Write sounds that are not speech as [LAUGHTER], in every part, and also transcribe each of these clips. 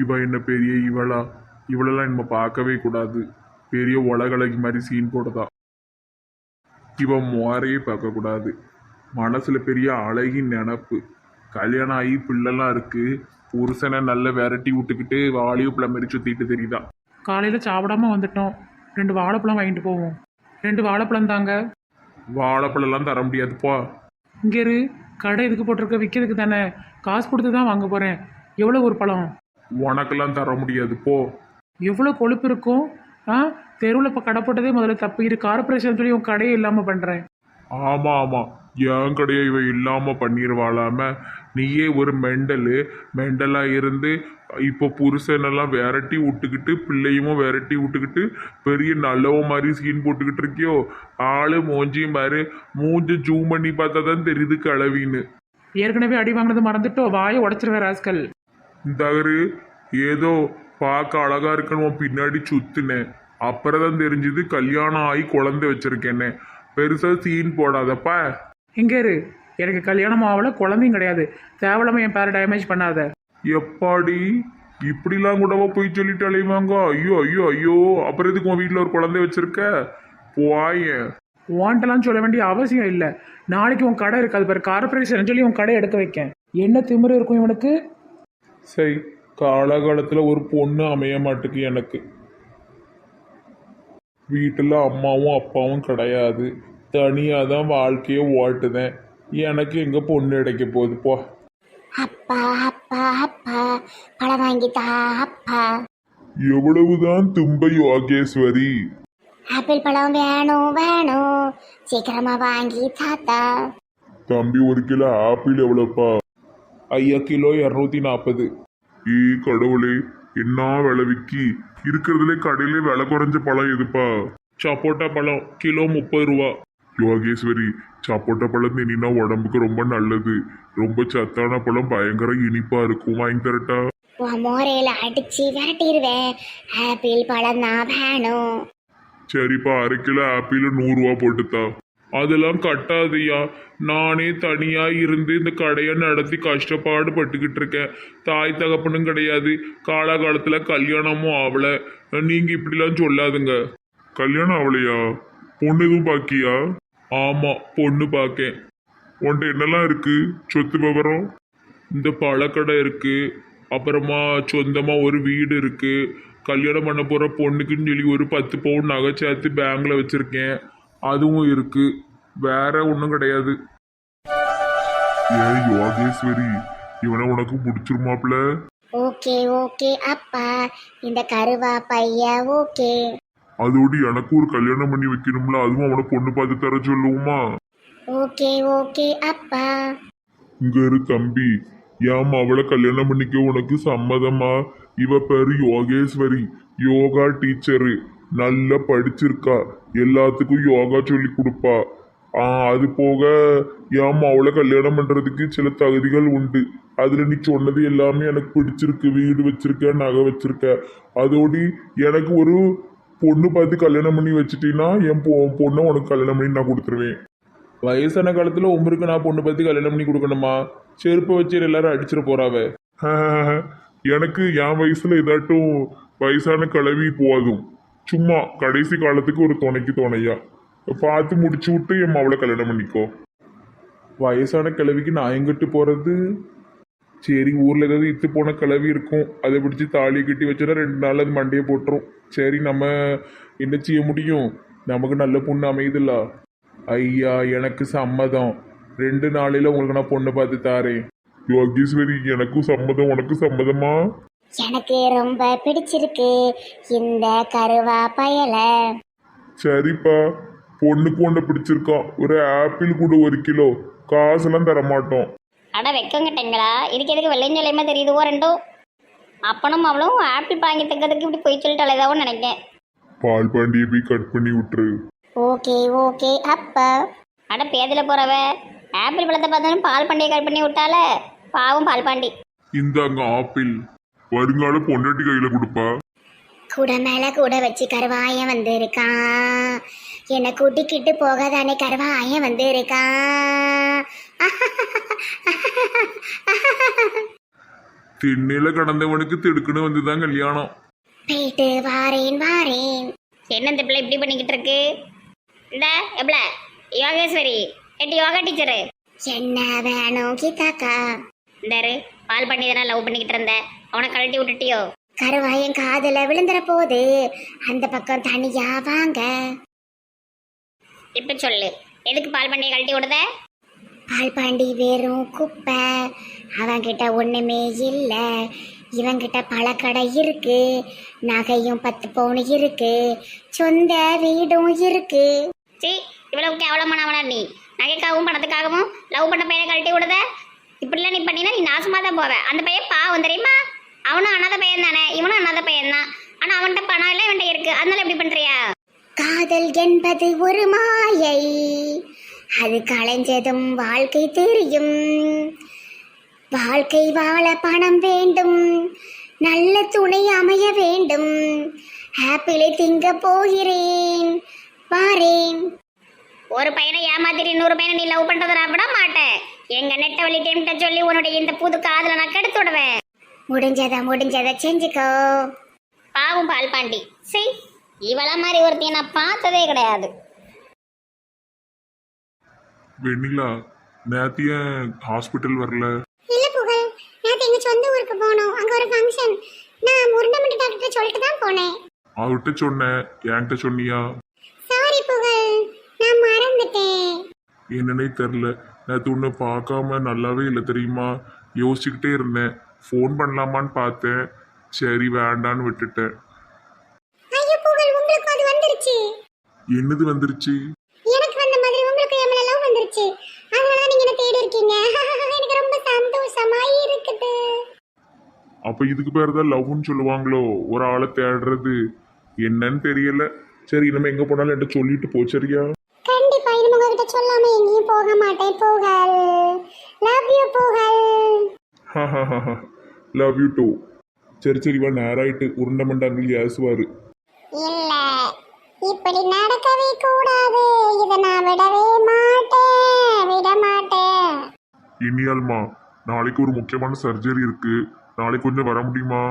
இவ என்ன பெரிய இவளா? இவளெல்லாம் நம்ம பார்க்கவே கூடாது. பெரிய உலகளகி மாதிரி சீன் போடுதா இவன் முறையே பார்க்கக்கூடாது மனசுல பெரிய அழகின் நினப்பு. கல்யாணம் ஆகி பிள்ளைலாம் இருக்கு. புருஷனை நல்ல விரட்டி விட்டுக்கிட்டு வாலியோ பிள்ளை மாதிரி சுத்திட்டு தெரியுதா? காலையில் சாப்பிடாம வந்துட்டோம். ரெண்டு வாழைப்பழம் வாங்கிட்டு போவோம். ரெண்டு வாழைப்பழம் தாங்க. வாழைப்பழம்லாம் தர முடியாதுப்பா இங்கே இரு. கடை எதுக்கு போட்டிருக்க? விற்கிறதுக்கு தானே. காசு கொடுத்து தான் வாங்க போகிறேன் எவ்வளோ ஒரு பழம்? உனக்கெல்லாம் தர முடியாது போ. எவ்வளோ கொழுப்பு இருக்கும்? ஆ? தெருவில் இப்போ கடை போட்டதே முதல்ல தப்பு. இது கார்பரேஷன் சொல்லி உன் கடையே இல்லாமல் பண்ணுறேன் ஆமா ஆமா. என் கடையை இவ இல்லாம பண்ணிடுவாளாம நீயே ஒரு மெண்டலு. மெண்டலா இருந்து இப்போ புருஷனெல்லாம் விரட்டி விட்டுக்கிட்டு பிள்ளையும் விரட்டி விட்டுக்கிட்டு பெரிய நல்லவ மாதிரி சீன் போட்டுக்கிட்டு இருக்கியோ? ஆளு மூஞ்சியும் பாரு. மூஞ்சி ஜூம் பண்ணி பார்த்தா தான் தெரியுது கிளவின்னு ஏற்கனவே அடி வாங்கினது மறந்துட்டோ? வாயை உடச்சிருவேன் ராஸ்கல். இந்தாரு ஏதோ பார்க்க அழகா இருக்குன்னு உன் பின்னாடி சுத்துனேன். அப்புறம் தான் தெரிஞ்சது கல்யாணம் ஆகி குழந்தை வச்சிருக்கேன்னு. பெருசா சீன் போடாதப்பா. இங்கே இரு. எனக்கு கல்யாணம் ஆகல குழந்தையும் கிடையாது. தேவையில்லாம என் பேரை டேமேஜ் பண்ணாத. எப்பாடி? இப்படிலாம் கூடவா போய் சொல்லிட்டு அலைவாங்க ஐயோ ஐயோ ஐயோ. அப்புறம் எதுக்கு உன் வீட்டில் ஒரு குழந்தை வச்சிருக்க? போயேன் வாண்டெல்லாம் சொல்ல வேண்டிய அவசியம் இல்லை. நாளைக்கு உன் கடை இருக்காது பாரு. கார்பரேஷன் சொல்லி உன் கடை எடுக்க வைக்கேன். என்ன திமிரு இருக்கும் இவனுக்கு? சரி காலகாலத்தில் ஒரு பொண்ணு அமைய மாட்டுக்கு எனக்கு. வீட்டில் அம்மாவும் அப்பாவும் கிடையாது. தனியாக தான் வாழ்க்கையை ஓட்டுதேன் எனக்கு எங்கே பொண்ணு கிடைக்க போகுது? போ. அப்பா அப்பா அப்பா பழம் வாங்கித்தா அப்பா. எவ்வளவுதான் தும்ப யோகேஸ்வரி. ஆப்பிள் பழம் வேணும் வேணும். சீக்கிரமா வாங்கி தாத்தா. தம்பி ஒரு கிலோ ஆப்பிள் எவ்வளோப்பா? ஐயா கிலோ இரநூத்தி நாற்பது ஈ கடவுளே என்ன விலை விக்கி? இருக்கிறதுலே கடையிலே விலை குறைஞ்ச பழம் எதுப்பா? சப்போட்டா பழம் கிலோ முப்பது ரூபா. யோகேஸ்வரி சப்போட்டா பழம் தின்னா உடம்புக்கு ரொம்ப நல்லது. ரொம்ப சத்தான பழம் பயங்கர இனிப்பா இருக்கும். வாங்கி தரட்டா. மோரையில அடிச்சு விரட்டிடுவேன் ஆப்பிள் பழம் தான் வேணும். சரிப்பா அரை கிலோ ஆப்பிள் நூறுரூவா போட்டுத்தா. அதெல்லாம் கட்டாதையா நானே தனியா இருந்து இந்த கடையை நடத்தி கஷ்டப்பாடு பட்டுக்கிட்டு இருக்கேன். தாய் தகப்பனும் கிடையாது. காலாகாலத்துல கல்யாணமும் ஆகல நீங்க இப்படிலாம் சொல்லாதுங்க. கல்யாணம் ஆகலையா பொண்ணு எதுவும் பாக்கியா? ஆமா பொண்ணு பார்க்கேன் உன்ட்ட என்னெல்லாம் இருக்கு? சொத்து விவரம்? இந்த பழக்கடை இருக்கு. அப்புறமா சொந்தமா ஒரு வீடு இருக்கு. கல்யாணம் பண்ண போற பொண்ணுக்குன்னு சொல்லி ஒரு பத்து பவுன் நகை சேர்த்து பேங்க்ல வச்சிருக்கேன். அதுவும் இருக்கு. வேற ஒன்றும் கிடையாது. ஏன் யோகேஸ்வரி இவனை உனக்கு பிடிச்சிருமாப்ல? ஓகே ஓகே அப்பா. இந்த கருவா பைய ஓகே. அதோடு எனக்கு ஒரு கல்யாணம் பண்ணி வைக்கணும்ல அதுவும் அவனை பொண்ணு பார்த்து தர சொல்லுவோமா? ஓகே ஓகே அப்பா. இங்க இரு தம்பி. ஏன் அவளை கல்யாணம் பண்ணிக்க உனக்கு சம்மதமா? இவ பேரு யோகேஸ்வரி யோகா டீச்சரு. நல்லா படிச்சிருக்கா. எல்லாத்துக்கும் யோகா சொல்லி கொடுப்பா. ஆ அது போக ஏமா அவளை கல்யாணம் பண்ணுறதுக்கு சில தகுதிகள் உண்டு. அதில் நீ சொன்னது எல்லாமே எனக்கு பிடிச்சிருக்கு. வீடு வச்சிருக்க நகை வச்சிருக்க. அதோடி எனக்கு ஒரு பொண்ணு பார்த்து கல்யாணம் பண்ணி வச்சுட்டீங்கன்னா என் பொ பொண்ணை உனக்கு கல்யாணம் பண்ணி நான் கொடுத்துருவேன். வயசான காலத்தில் உமருக்கு நான் பொண்ணு பார்த்து கல்யாணம் பண்ணி கொடுக்கணுமா? செருப்பை வச்சு எல்லாரும் அடிச்சிட போறாவ. [LAUGHS] எனக்கு என் வயசில் ஏதாட்டும் வயசான கலவி போதும். சும்மா கடைசி காலத்துக்கு ஒரு துணைக்கு துணையா? பார்த்து முடிச்சு விட்டு என் அவளை கல்யாணம் பண்ணிக்கோ. வயசான கிழவிக்கு நான் எங்கிட்டு போகிறது சரி ஊரில் ஏதாவது இத்து போன கிளவி இருக்கும். அதை பிடிச்சி தாலியை கட்டி வச்சோன்னா ரெண்டு நாள் அது மண்டையை போட்டுரும். சரி நம்ம என்ன செய்ய முடியும்? நமக்கு நல்ல பொண்ணு அமையுதுல்ல. ஐயா எனக்கு சம்மதம். ரெண்டு நாளையில் உங்களுக்கு நான் பொண்ணு பார்த்து தாரேன். யோகேஸ்வரி எனக்கும் சம்மதம் உனக்கு சம்மதமா? எனக்கு ரொம்ப பிடிச்சிருக்கு இந்த கருவா பயல. சரிப்பா. பொண்ணுக்கு ஒன்று பிடிச்சிருக்கான் ஒரு ஆப்பிள் கூட ஒரு கிலோ. காசெல்லாம் தர மாட்டோம் அட வெக்கங்கட்டங்களா இதுக்கு எதுக்கு வெள்ளையும் சொல்லையுமா தெரியுதுவோ ரெண்டும் அப்பனும் அவளும் ஆப்பிள் வாங்கி தக்கிறதுக்கு இப்படி போய் சொல்லிட்டு அலைதாவும் நினைக்கேன். பால் பாண்டியை போய் கட் பண்ணி விட்டுரு. ஓகே ஓகே அப்பா. அட பேதில் போறவ ஆப்பிள் பழத்தை பார்த்தாலும் பால் பாண்டியை கட் பண்ணி விட்டால பாவம் பால் பாண்டி. இந்தாங்க ஆப்பிள் வருங்கால பொண்டாட்டி கையில கொடுப்பா? கூட மேல கூட வச்சு கருவாயன் வந்திருக்கான் என்னை கூட்டிக்கிட்டு போகாதானே கருவாயன் வந்திருக்கான் திண்ணையில கடந்தவனுக்கு திடுக்குன்னு வந்துதான் கல்யாணம். போயிட்டு வாரேன் வாரேன். என்ன இந்த பிள்ளை இப்படி பண்ணிக்கிட்டு இருக்கு? இந்த எப்பல யோகேஸ்வரி எட்டு யோகா டீச்சரு. என்ன வேணும் கீதாக்கா? இந்தாரு. பால் பண்ணி தானே லவ் பண்ணிக்கிட்டு இருந்த அவனை கழட்டி விட்டுட்டியோ? கருவாயன் காதுல விழுந்துற போது அந்த பக்கம் தனியா வாங்க. இப்ப சொல்லு எதுக்கு பால் பண்ணியை கழட்டி விடுத? பால் பாண்டி வெறும் குப்பை. அவன்கிட்ட ஒண்ணுமே இல்ல. இவன்கிட்ட பழக்கடை இருக்கு. நகையும் பத்து பவுன் இருக்கு. சொந்த வீடும் இருக்கு. சி இவ்வளவு கேவலமானவனா நீ? நகைக்காகவும் பணத்துக்காகவும் லவ் பண்ண பையனை கழட்டி விடுத? பண்ணினா நீ நாசமா தான் போவ அந்த பையன் பாவம் தெரியுமா? அவனும் அனாதை பையன் தானே இவனும் அனாதை பையன் தான் ஆனா அவன்கிட்ட பணம் எல்லாம் இவன்கிட்ட இருக்கு. அதனால எப்படி பண்றியா? காதல் என்பது ஒரு மாயை. அது களைஞ்சதும் வாழ்க்கை தெரியும். வாழ்க்கை வாழ பணம் வேண்டும். நல்ல துணை அமைய வேண்டும். ஆப்பிளை திங்க போகிறேன். வாரேன். ஒரு பையனை ஏமாத்திட்டு இன்னொரு பையனை நீ லவ் பண்றதை நான் விட மாட்டேன். எங்க நெட்ட வழி டேம்ட்ட சொல்லி உன்னுடைய இந்த புது காதல நான் கெடுத்து விடுவேன். முடிஞ்சதை முடிஞ்சதை செஞ்சுக்கோ. பாவம் பால் பாண்டி சரி இவள மாதிரி ஒருத்தைய நான் பார்த்ததே கிடையாது. வெண்ணிலா நேத்திய ஹாஸ்பிட்டல் வரல? இல்ல புகழ் நேத்து எங்க சொந்த ஊருக்கு போனோம். அங்க ஒரு ஃபங்க்ஷன் நான் முருண்டமண்டி டாக்டர் சொல்லிட்டு தான் போனேன். அவர்கிட்ட சொன்னேன் என்கிட்ட சொன்னியா சாரி புகழ் நான் மறந்துட்டேன் என்னன்னே தெரில நேற்று உன்னை பார்க்காம நல்லாவே இல்லை தெரியுமா? யோசிச்சுக்கிட்டே இருந்தேன். ஃபோன் பண்ணலாமான்னு பார்த்தேன். சரி வேண்டான்னு விட்டுட்டேன். என்னது வந்துருச்சு? எனக்கு வந்த மாதிரி உங்களுக்கு என் மேல லவ் வந்துருச்சு. அதனால தான் நீங்க என்ன தேடி இருக்கீங்க? [LAUGHS] எனக்கு ரொம்ப சந்தோஷமா இருக்குது. அப்போ இதுக்கு பேர் தான் லவ்னு சொல்லுவாங்களோ? ஒரு ஆளை தேடுறது. என்னன்னு தெரியல. சரி இனிமே எங்கே போனாலும் என்கிட்ட சொல்லிட்டு போ இனிமே உங்ககிட்ட சொல்லாம எங்கேயும் போக மாட்டேன். Pugazh love you Pugazh love you too சரி சரி வா நேராயிட்டு உருண்டை மண்டாங்கள் ஏசுவார். இல்ல. இப்படி நடக்கவே கூடாது. இதை நான் விடவே மாட்டேன். விட மாட்டேன். இனியால்மா நாளைக்கு ஒரு முக்கியமான சர்ஜரி இருக்கு. நாளைக்கு கொஞ்சம் வர முடியுமா?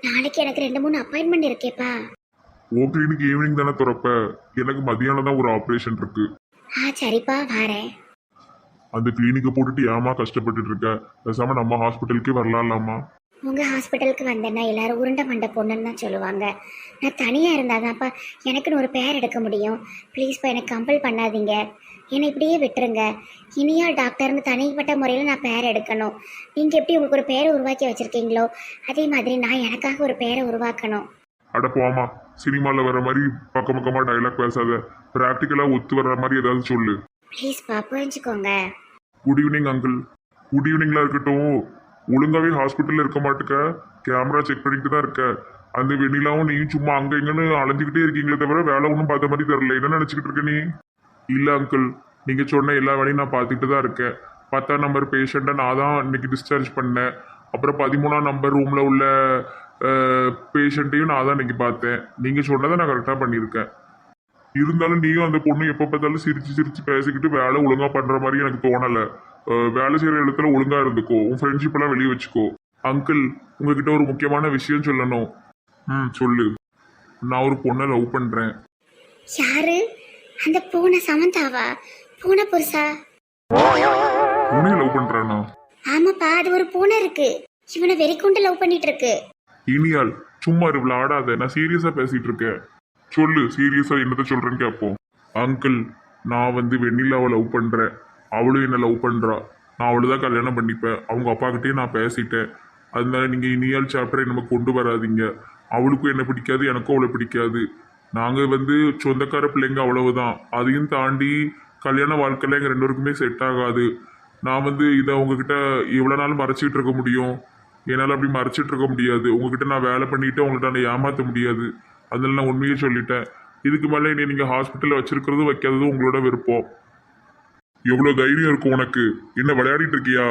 நாளைக்கு எனக்கு ரெண்டு மூணு அப்பாயின்மெண்ட் இருக்கேப்பா. ஓ கிளினிக் ஈவினிங் தானே திறப்ப? எனக்கு மதியானம் தான் ஒரு ஆப்ரேஷன் இருக்கு. ஆ சரிப்பா வரேன். அந்த கிளினிக்கை போட்டுட்டு ஏமா கஷ்டப்பட்டுட்டு இருக்க? பேசாம நம்ம ஹாஸ்பிட்டலுக்கே வரலாம்லாமா உங்க ஹாஸ்பிட்டலுக்கு வந்தேன்னா எல்லாரும் உருண்டை மண்டை பொண்ணுன்னு தான் சொல்லுவாங்க. நான் தனியா இருந்தாதான்ப்பா எனக்குன்னு ஒரு பேர் எடுக்க முடியும். ப்ளீஸ்ப்பா எனக்கு கம்பல் பண்ணாதீங்க. என்னை இப்படியே விட்டுருங்க. இனியா டாக்டர்னு தனிப்பட்ட முறையில் நான் பேர் எடுக்கணும். நீங்கள் எப்படி உங்களுக்கு ஒரு பேரை உருவாக்கி வச்சுருக்கீங்களோ அதே மாதிரி நான் எனக்காக ஒரு பேரை உருவாக்கணும். அட போமா சினிமாவில் வர மாதிரி பக்கம் பக்கமாக டைலாக் பேசாத. ப்ராக்டிக்கலாக ஒத்து வர்ற மாதிரி ஏதாவது சொல்லு. ப்ளீஸ்ப்பா புரிஞ்சுக்கோங்க. குட் ஈவினிங் அங்கிள் குட் ஈவினிங்லாம் இருக்கட்டும். ஒழுங்காவே ஹாஸ்பிட்டலில் இருக்க மாட்டுக்க. கேமரா செக் பண்ணிட்டு தான் இருக்க. அந்த வெண்ணிலாவும் நீயும் சும்மா அங்கே இங்கன்னு அலைஞ்சிக்கிட்டே இருக்கீங்களே தவிர வேலை ஒன்றும் பார்த்த மாதிரி தெரில என்ன நினச்சிக்கிட்டு இருக்க நீ? இல்லை அங்கிள் நீங்கள் சொன்ன எல்லா வேலையும் நான் பார்த்துக்கிட்டு தான் இருக்கேன். பத்தாம் நம்பர் பேஷண்ட்டை நான் தான் இன்னைக்கு டிஸ்சார்ஜ் பண்ணேன். அப்புறம் பதிமூணாம் நம்பர் ரூமில் உள்ள பேஷண்ட்டையும் நான் தான் இன்னைக்கு பார்த்தேன். நீங்கள் சொன்னதை நான் கரெக்டாக பண்ணியிருக்கேன். இருந்தாலும் நீயும் அந்த பொண்ணு எப்போ பார்த்தாலும் சிரிச்சு சிரிச்சு பேசிக்கிட்டு வேலை ஒழுங்கா பண்ற மாதிரி எனக்கு தோணல. வேலை செய்யற இடத்துல ஒழுங்கா இருந்துக்கோ. உன் ஃப்ரெண்ட்ஷிப் எல்லாம் வெளியே வச்சுக்கோ. அங்கிள் உங்ககிட்ட ஒரு முக்கியமான விஷயம் சொல்லணும். ம் சொல்லு. நான் ஒரு பொண்ணை லவ் பண்றேன். யாரு? அந்த பூனை சமந்தாவா? பூனை புருஷா? உன்னையும் லவ் பண்றானா? ஆமாப்பா அது ஒரு பூனை இருக்கு. இவனை வெறிக்கொண்டு லவ் பண்ணிட்டு இருக்கு. இனியால் சும்மா இவ்வளோ ஆடாத. நான் சீரியஸாக பேசிகிட்டு இருக்கேன். சொல்லு சீரியஸாக என்னத்த சொல்கிறேன்னு கேட்போம் அங்கிள் நான் வந்து வெண்ணிலாவை லவ் பண்ணுறேன் அவளும் என்ன லவ் பண்ணுறா நான் அவளை தான் கல்யாணம் பண்ணிப்பேன். அவங்க அப்பாக்கிட்டே நான் பேசிட்டேன். அதனால நீங்கள் இனியால் சாப்டரை நம்ம கொண்டு வராதீங்க. அவளுக்கும் என்ன பிடிக்காது எனக்கும் அவளை பிடிக்காது. நாங்கள் வந்து சொந்தக்கார பிள்ளைங்க அவ்வளவுதான். அதையும் தாண்டி கல்யாண வாழ்க்கையில் எங்கள் ரெண்டு பேருக்குமே செட் ஆகாது. நான் வந்து இதை உங்ககிட்ட எவ்வளோ நாள் மறைச்சிக்கிட்டு இருக்க முடியும்? என்னால் அப்படி மறைச்சிட்டு இருக்க முடியாது. உங்ககிட்ட நான் வேலை பண்ணிட்டு உங்கள்கிட்ட நான் ஏமாற்ற முடியாது. அதனால நான் உண்மையை சொல்லிட்டேன். இதுக்கு மேலே என்னை நீங்கள் ஹாஸ்பிட்டலில் வச்சிருக்கிறதும் வைக்காததும் உங்களோட விருப்பம். எவ்வளோ தைரியம் இருக்கும் உனக்கு? என்ன விளையாடிட்டு இருக்கியா?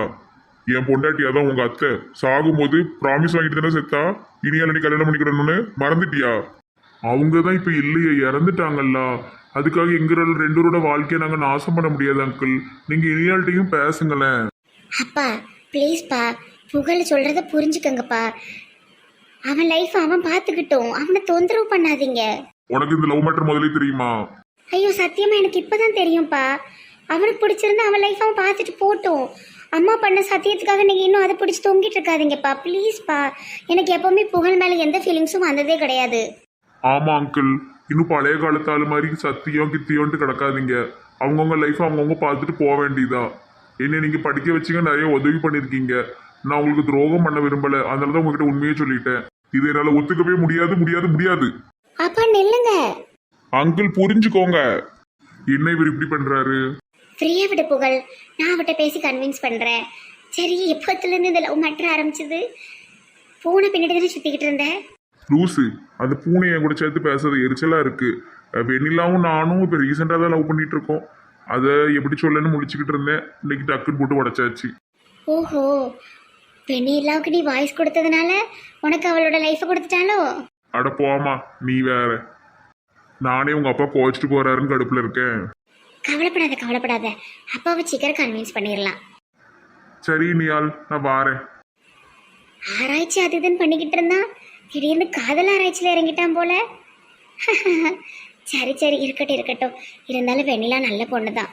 என் பொண்டாட்டியா தான் உங்கள் அத்தை. சாகும்போது ப்ராமிஸ் வாங்கிட்டு தானே செத்தா? இனியால் நீ கல்யாணம் பண்ணிக்கிறேன்னு மறந்துட்டியா? அவங்க தான் இப்போ இல்லையே இறந்துட்டாங்கல்ல. அதுக்காக எங்களோட ரெண்டுரோட வாழ்க்கையை நாங்கள் நாசம் பண்ண முடியாது அங்கிள் நீங்கள் இனியால்கிட்டையும் பேசுங்களேன். அப்பா ப்ளீஸ்ப்பா புகழ் சொல்றத புரிஞ்சுக்கங்கப்பா. அவன் லைஃப் அவன் பார்த்துக்கிட்டோம் அவனை தொந்தரவு பண்ணாதீங்க. உனக்கு இந்த லவ் மேட்டர் முதலே தெரியுமா? ஐயோ சத்தியமா எனக்கு இப்பதான் தெரியும்ப்பா அவனுக்கு பிடிச்சிருந்தா அவன் லைஃப் அவன் பார்த்துட்டு போட்டோம். அம்மா பண்ண சத்தியத்துக்காக நீங்க இன்னும் அதை பிடிச்சி தொங்கிட்டு இருக்காதீங்கப்பா. ப்ளீஸ்ப்பா எனக்கு எப்பவுமே புகழ் மேல எந்த ஃபீலிங்ஸும் வந்ததே கிடையாது. ஆமா அங்கிள் இன்னும் பழைய காலத்து ஆளு மாதிரி சத்தியம் கித்தியோன்ட்டு கிடக்காதீங்க. அவங்கவுங்க லைஃப் அவங்கவுங்க பார்த்துட்டு போக வேண்டியதா. என்ன நீங்க படிக்க வச்சீங்க நிறைய உதவி பண்ணிருக்கீங்க. நான் உங்களுக்கு துரோகம் பண்ண விரும்பல. அதனால தான் உங்ககிட்ட உண்மையே சொல்லிட்டேன். இது என்னால ஒத்துக்கவே முடியாது முடியாது முடியாது. அப்பா நில்லுங்க. அங்கிள் புரிஞ்சுக்கோங்க. என்ன இவர் இப்படி பண்றாரு? ஃப்ரீயா விட புகழ். நான் அவட்ட பேசி கன்வின்ஸ் பண்றேன். சரி எப்பத்துல இருந்து இந்த லவ் மேட்டர் ஆரம்பிச்சது? பூனை பின்னாடி தானே சுத்திக்கிட்டு இருந்தேன் லூசு அந்த பூனை என் கூட சேர்த்து பேசுறது எரிச்சலா இருக்கு. வெண்ணிலாவும் நானும் இப்போ ரீசெண்டாக தான் லவ் பண்ணிட்டு இருக்கோம். அதை எப்படி சொல்லன்னு முடிச்சுக்கிட்டு இருந்தேன். இன்னைக்கு டக்குன்னு போட்டு உடச்சாச்சு. ஓஹோ வெண்ணிலாவுக்கு நீ வாய்ஸ் கொடுத்ததுனால உனக்கு அவளோட லைஃப்பை கொடுத்துட்டாலோ அட போமா நீ வேற. நானே உங்க அப்பா கோச்சிட்டு போறாருன்னு கடுப்புல இருக்கேன். கவலைப்படாத கவலைப்படாத. அப்பாவை சீக்கிரம் கன்வின்ஸ் பண்ணிடலாம். சரி நியால் நான் வாரேன். ஆராய்ச்சி அது இதுன்னு பண்ணிக்கிட்டு இருந்தான் திடீர்னு காதல் ஆராய்ச்சியில் இறங்கிட்டான் போல. [LAUGHS] சரி சரி இருக்கட்டும் இருக்கட்டும். இருந்தாலும் வெண்ணிலா நல்ல பொண்ணு தான்